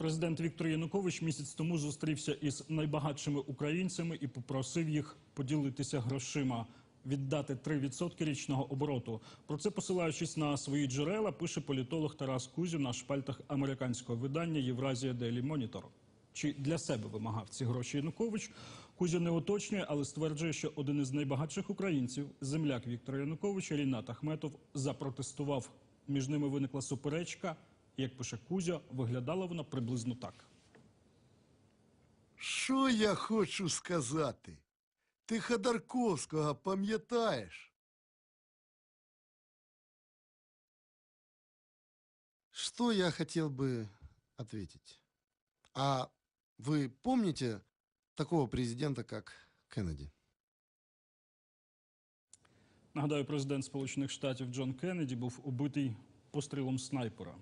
Президент Віктор Янукович місяць тому зустрівся із найбагатшими українцями і попросив їх поділитися грошима. Віддати 3% річного обороту. Про це посилаючись на свої джерела, пише політолог Тарас Кузів на шпальтах американського видання Євразія Дейлі Монітор. Чи для себе вимагав ці гроші Янукович? Кузя не уточнює, але стверджує, що один із найбагатших українців, земляк Віктора Януковича, Рінат Ахметов, запротестував. Між ними виникла суперечка. Як пише Кузя, виглядала вона приблизно так. Що я хочу сказати? Ти Ходорковського пам'ятаєш? Что я хотел бы ответить? А вы помните такого президента, как Кеннеди? Нагадаю, президент Сполучених Штатів Джон Кеннеді був убитий пострілом снайпера.